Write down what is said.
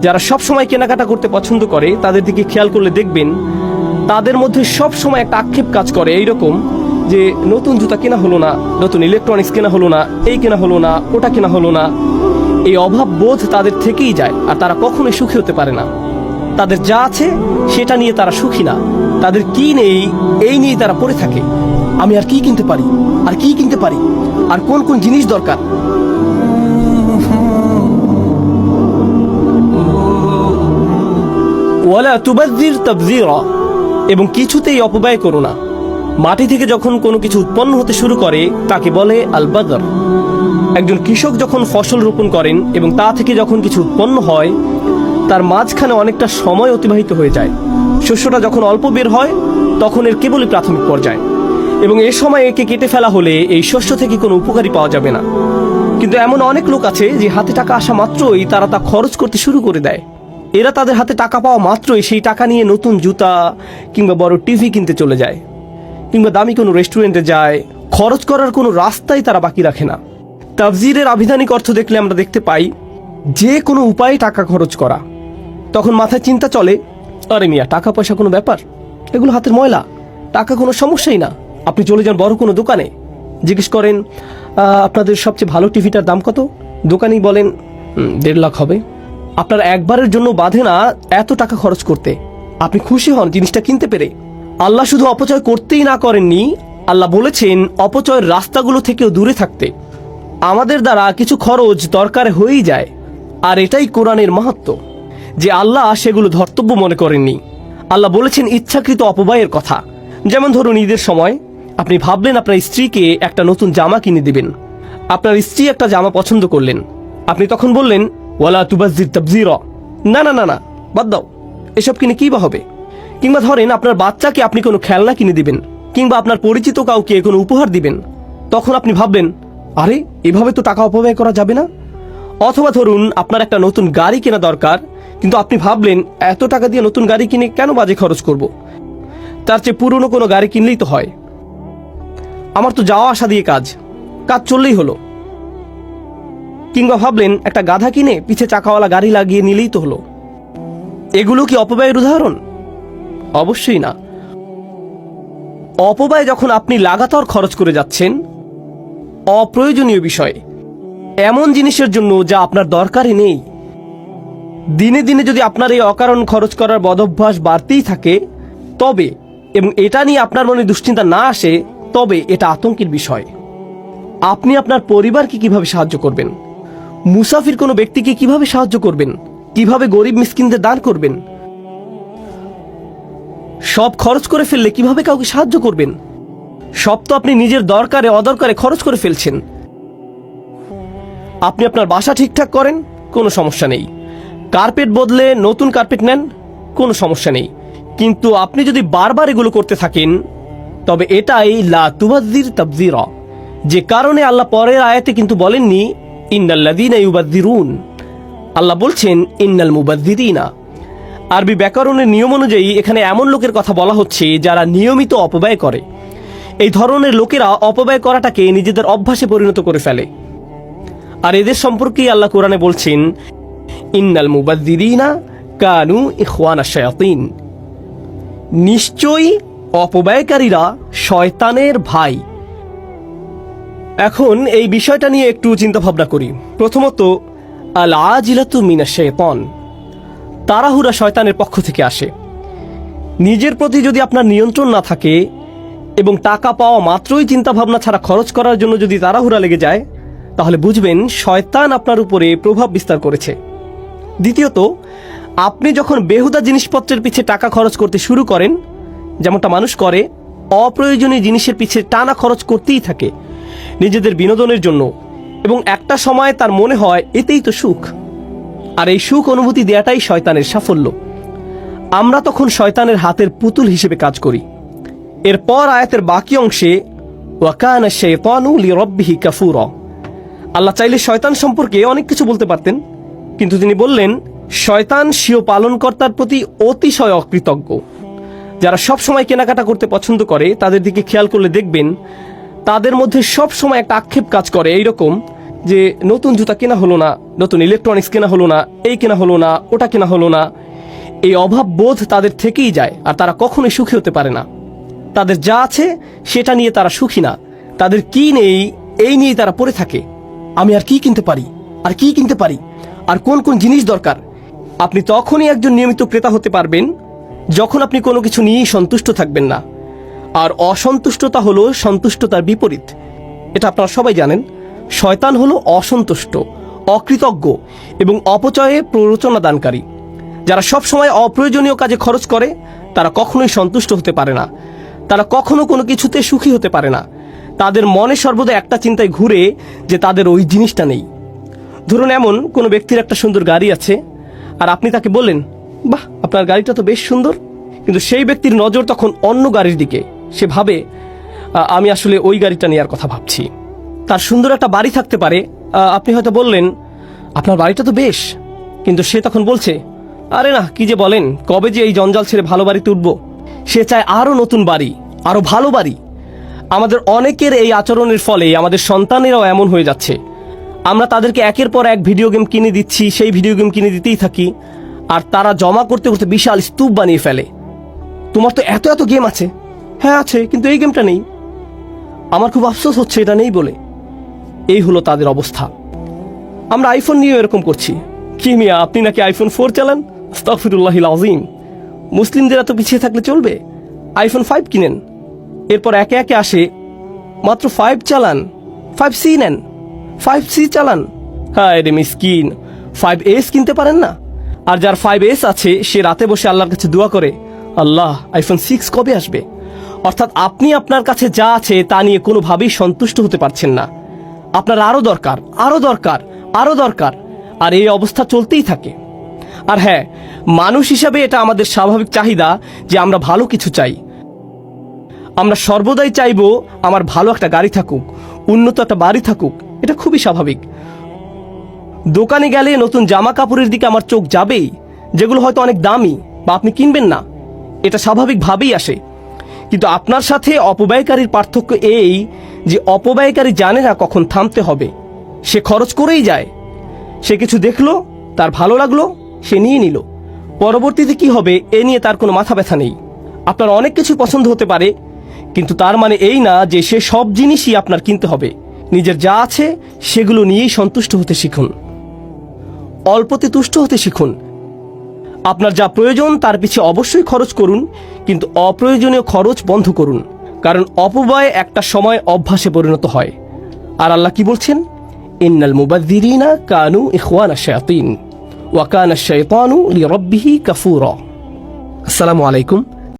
যারা সব সময় কেনাকাটা করতে পছন্দ করে, তাদের দিকে খেয়াল করলে দেখবেন তাদের মধ্যে সব সময় একটা আক্ষেপ কাজ করে এইরকম যে, নতুন জুতা কেনা হলো না, নতুন ইলেকট্রনিক্স কেনা হলো না, এই কেনা হলো না, ওটা কেনা হলো না। এই অভাব বোধ তাদের থেকেই যায়, আর তারা কখনোই সুখী হতে পারে না। তাদের যা আছে, সেটা নিয়ে তারা সুখী না। তাদের কি নেই, এই নিয়ে তারা পড়ে থাকে। আমি আর কি কিনতে পারি? আর কি কিনতে পারি? আর কোন কোন জিনিস দরকার? ওয়ালা তুবাদ্দির তাবযীরা, এবং কিছুতেই অপব্যয় করো না। মাটি থেকে যখন কোনো কিছু উৎপন্ন হতে শুরু করে, তাকে বলে আল বাদর একজন কৃষক যখন ফসল রোপণ করেন, এবং তা থেকে যখন কিছু উৎপন্ন হয়, তার মাঝখানে অনেকটা সময় অতিবাহিত হয়ে যায়। শস্যটা যখন অল্প বের হয়, তখন এর কেবলই প্রাথমিক পর্যায়। এবং এ সময় একে কেটে ফেলা হলে এই শস্য থেকে কোনো উপকারী পাওয়া যাবে না। কিন্তু এমন অনেক লোক আছে, যে হাতে টাকা আসা মাত্রই তারা তা খরচ করতে শুরু করে দেয়। এরা তাদের হাতে টাকা পাওয়া মাত্রই সেই টাকা নিয়ে নতুন জুতা কিংবা বড় টিভি কিনতে চলে যায়। কিংবা দামি কোনো রেস্টুরেন্টে যায়। খরচ করার কোনো রাস্তাই তারা বাকি রাখে না। তাফজিরের আবিধানিক অর্থ দেখলে আমরা দেখতে পাই, যে কোনো উপায়ে টাকা খরচ করা। তখন মাথায় চিন্তা চলে, আরে মিয়া, টাকা পয়সা কোনো ব্যাপার? এগুলো হাতের ময়লা। টাকা কোনো সমস্যাই না। আপনি চলে যান বড় কোনো দোকানে। জিজ্ঞেস করেন আপনাদের সবচেয়ে ভালো টিভিটার দাম কত? দোকানেই বলেন দেড় লাখ হবে। আপনার একবারের জন্য বাধে না এত টাকা খরচ করতে। আপনি খুশি হন জিনিসটা কিনতে পেরে। আল্লাহ শুধু অপচয় করতেই না করেননি, আল্লাহ বলেছেন, অপচয়ের রাস্তাগুলো থেকেও দূরে থাকতে। আমাদের দ্বারা কিছু খরচ দরকার হয়েই যায়, আর এটাই কোরআনের মাহাত্ম, যে আল্লাহ সেগুলো ধর্তব্য মনে করেননি। আল্লাহ বলেছেন, ইচ্ছাকৃত অপব্যয়ের কথা। যেমন ধরুন, ঈদের সময় আপনি ভাবলেন আপনার স্ত্রীকে একটা নতুন জামা কিনে দিবেন। আপনার স্ত্রী একটা জামা পছন্দ করলেন। আপনি তখন বললেন ওয়ালা তুবাজির তাবজির না না না না, বাদ দাও। এসব কিনে কি বা হবে? কিংবা ধরেন আপনার বাচ্চাকে আপনি কোনো খেলনা কিনে দিবেন, কিংবা আপনার পরিচিত কাউকে কোনো উপহার দিবেন, তখন আপনি ভাববেন, আরে, এভাবে তো টাকা অপব্যয় করা যাবে না? অথবা ধরুন, আপনার একটা নতুন গাড়ি কেনা দরকার, কিন্তু আপনি ভাবলেন, এত টাকা দিয়ে নতুন গাড়ি কিনে কেন বাজে খরচ করব? তার চেয়ে পুরনো কোনো গাড়ি কিনলেই তো হয়। আমার তো যাওয়া আসা দিয়ে কাজ। কাজ চললেই হলো। কিংবা ভাবলেন একটা গাধা কিনে পিছে চাকাওয়ালা গাড়ি লাগিয়ে নিলেই তো হলো। এগুলো কি অপব্যয়ের উদাহরণ? অবশ্যই না। অপব্যয় যখন আপনি লাগাতার খরচ করে যাচ্ছেন, অপ্রয়োজনীয় বিষয়। এমন জিনিসের জন্য যা আপনার দরকারই নেই। দিনে দিনে যদি আপনার এই অকারণ খরচ করার বদভ্যাস বাড়তেই থাকে, তবে, এবং এটা নিয়ে আপনার মনে দুশ্চিন্তা না আসে, তবে এটা আতঙ্কের বিষয়। আপনি আপনার পরিবারকে কীভাবে সাহায্য করবেন? মুসাফির কোনো ব্যক্তিকে কীভাবে সাহায্য করবেন? কীভাবে গরিব মিসকিনদের দান করবেন? সব খরচ করে ফেললে কীভাবে কাউকে সাহায্য করবেন? সব তো আপনি নিজের দরকারে, অদরকারে খরচ করে ফেলছেন। আপনি আপনার বাসা ঠিকঠাক করেন? কোনো সমস্যা নেই। কার্পেট বদলে নতুন কার্পেট নেন? কোনো সমস্যা নেই। কিন্তু আপনি যদি বারবার এগুলো করতে থাকেন, তবে এটাই লা তুবাদ্দির তাবজিরা যে কারণে আল্লাহ পরের আয়াতে কিন্তু বলেননি আল্লাহ বলছেন, ইন্নাল মুবাদ্দিরিনা আরবি ব্যাকরণের নিয়ম অনুযায়ী এখানে এমন লোকের কথা বলা হচ্ছে যারা নিয়মিত অপব্যয় করে। এই ধরনের লোকেরা অপব্যয় করাটাকে নিজেদের অভ্যাসে পরিণত করে ফেলে। আর এদের সম্পর্কেই আল্লাহ কোরআনে বলছেন, ইন্নাল মুবাদ্দিরিনা কানু ইখওয়ানা শায়াতিন। নিশ্চয়ই অপব্যয়কারীরা শয়তানের ভাই। এখন এই বিষয়টা নিয়ে একটু চিন্তা ভাবনা করি। প্রথমত আল আজিলাতু মিনা শেতন তাড়াহুড়া শয়তানের পক্ষ থেকে আসে। নিজের প্রতি যদি আপনার নিয়ন্ত্রণ না থাকে এবং টাকা পাওয়া মাত্রই চিন্তা ভাবনা ছাড়া খরচ করার জন্য যদি তাড়াহুড়া লেগে যায়, তাহলে বুঝবেন শয়তান আপনার উপরে প্রভাব বিস্তার করেছে। দ্বিতীয়ত, আপনি যখন বেহুদা জিনিসপত্রের পিছে টাকা খরচ করতে শুরু করেন, যেমনটা মানুষ করে, অপ্রয়োজনীয় জিনিসের পিছে টানা খরচ করতেই থাকে। নিজেদের বিনোদনের জন্য। এবং একটা সময় তার মনে হয় এতেই তো সুখ। আর এই সুখ অনুভূতি দেয়াটাই শয়তানের সাফল্য। আমরা তখন শয়তানের হাতের পুতুল হিসেবে কাজ করি। এরপর আয়াতের বাকি অংশে কাফুরা। আল্লাহ চাইলে শয়তান সম্পর্কে অনেক কিছু বলতে পারতেন, কিন্তু তিনি বললেন, শয়তান স্বীয় পালনকর্তার প্রতি অতিশয় অকৃতজ্ঞ। যারা সব সময় কেনাকাটা করতে পছন্দ করে, তাদের দিকে খেয়াল করলে দেখবেন তাদের মধ্যে সব সময় একটা আক্ষেপ কাজ করে এইরকম যে নতুন জুতা কেনা হলো না, নতুন ইলেকট্রনিক্স কেনা হলো না, এই কেনা হলো না, ওটা কেনা হলো না। এই অভাব বোধ তাদের থেকেই যায় আর তারা কখনোই সুখী হতে পারে না। তাদের যা আছে সেটা নিয়ে তারা সুখী না। তাদের কি নেই, এই নিয়ে তারা পড়ে থাকে। আমি আর কি কিনতে পারি? আর কি কিনতে পারি? আর কোন কোন জিনিস দরকার? আপনি তখনই একজন নিয়মিত ক্রেতা হতে পারবেন, যখন আপনি কোনো কিছু নিয়েই সন্তুষ্ট থাকবেন না। আর অসন্তুষ্টতা হলো সন্তুষ্টতার বিপরীত। এটা আপনারা সবাই জানেন। শয়তান হলো অসন্তুষ্ট, অকৃতজ্ঞ এবং অপচয়ে প্ররোচনা দানকারী যারা সব সময় অপ্রয়োজনীয় কাজে খরচ করে, তারা কখনোই সন্তুষ্ট হতে পারে না। তারা কখনো কোনো কিছুতে সুখী হতে পারে না। তাদের মনে সর্বদা একটা চিন্তায় ঘুরে যে তাদের ওই জিনিসটা নেই। ধরুন এমন কোনো ব্যক্তির একটা সুন্দর গাড়ি আছে, আর আপনি তাকে বললেন, বাহ, আপনার গাড়িটা তো বেশ সুন্দর। কিন্তু সেই ব্যক্তির নজর তখন অন্য গাড়ির দিকে। সে ভাবে আমি আসলে ওই গাড়িটা নেওয়ার কথা ভাবছি। তার সুন্দর একটা বাড়ি থাকতে পারে। আপনি হয়তো বললেন, আপনার বাড়িটা তো বেশ। কিন্তু সে তখন বলছে, আরে না, কি যে বলেন, কবে যে এই জঞ্জাল ছেড়ে ভালো বাড়িতে উঠবো সে চায় আরও নতুন বাড়ি আরও ভালো বাড়ি। আমাদের অনেকের এই আচরণের ফলে আমাদের সন্তানেরাও এমন হয়ে যাচ্ছে। আমরা তাদেরকে একের পর এক ভিডিও গেম কিনে দিচ্ছি, সেই ভিডিও গেম কিনে দিতেই থাকি। আর তারা জমা করতে করতে বিশাল স্তূপ বানিয়ে ফেলে। তোমার তো এত এত গেম আছে। হ্যাঁ আছে, কিন্তু এই গেমটা নেই। আমার খুব আফসোস হচ্ছে এটা নেই বলে। এই হলো তাদের অবস্থা। আমরা আইফোন নিয়েও এরকম করছি। কি মিয়া, আপনি নাকি আইফোন ফোর চালান? আস্তাগফিরুল্লাহ আজিম মুসলিমদের এত পিছিয়ে থাকলে চলবে? আইফোন ফাইভ কিনেন। এরপর একে একে আসে, মাত্র ফাইভ চালান। ফাইভ সি নেন। ফাইভ সি চালান। হ্যাঁ রে মিসকিন ফাইভ এস কিনতে পারেন না? আর যার ফাইভ এস আছে, সে রাতে বসে আল্লাহর কাছে দোয়া করে, আল্লাহ আইফোন সিক্স কবে আসবে? অর্থাৎ আপনি আপনার কাছে যা আছে তা নিয়ে কোনোভাবেই সন্তুষ্ট হতে পারছেন না। আপনার আরও দরকার আরও দরকার আরও দরকার, আর এই অবস্থা চলতেই থাকে। আর হ্যাঁ মানুষ হিসাবে এটা আমাদের স্বাভাবিক চাহিদা যে আমরা ভালো কিছু চাই। আমরা সর্বদাই চাইব আমার ভালো একটা গাড়ি থাকুক, উন্নত একটা বাড়ি থাকুক, এটা খুবই স্বাভাবিক। দোকানে গেলে নতুন জামা কাপড়ের দিকে আমার চোখ যাবেই, যেগুলো হয়তো অনেক দামি বা আপনি কিনবেন না। এটা স্বাভাবিকভাবেই আসে। কিন্তু আপনার সাথে অপব্যয়কারীর পার্থক্য এই যে অপব্যয়কারী জানে না কখন থামতে হবে। সে খরচ করেই যায়। সে কিছু দেখল, তার ভালো লাগল, সে নিয়ে নিল। পরবর্তীতে কি হবে, এ নিয়ে তার কোনো মাথা ব্যথা নেই। আপনার অনেক কিছু পছন্দ হতে পারে, কিন্তু তার মানে এই না যে সে সব জিনিসই আপনার কিনতে হবে। নিজের যা আছে, সেগুলো নিয়েই সন্তুষ্ট হতে শিখুন। অল্পতে তুষ্ট হতে শিখুন। আপনার যা প্রয়োজন, তার পিছে অবশ্যই খরচ করুন। কিন্তু অপ্রয়োজনীয় খরচ বন্ধ করুন, কারণ অপব্যয় একটা সময় অভ্যাসে পরিণত হয়। আর আল্লাহ কি বলছেন? ইন্নাল মুবাদ্দিরিনা কানু ইখওয়ানা শায়াতিন, ওয়া কানা শাইতানু লিরাব্বিহি কাফুরা। আসসালামু আলাইকুম।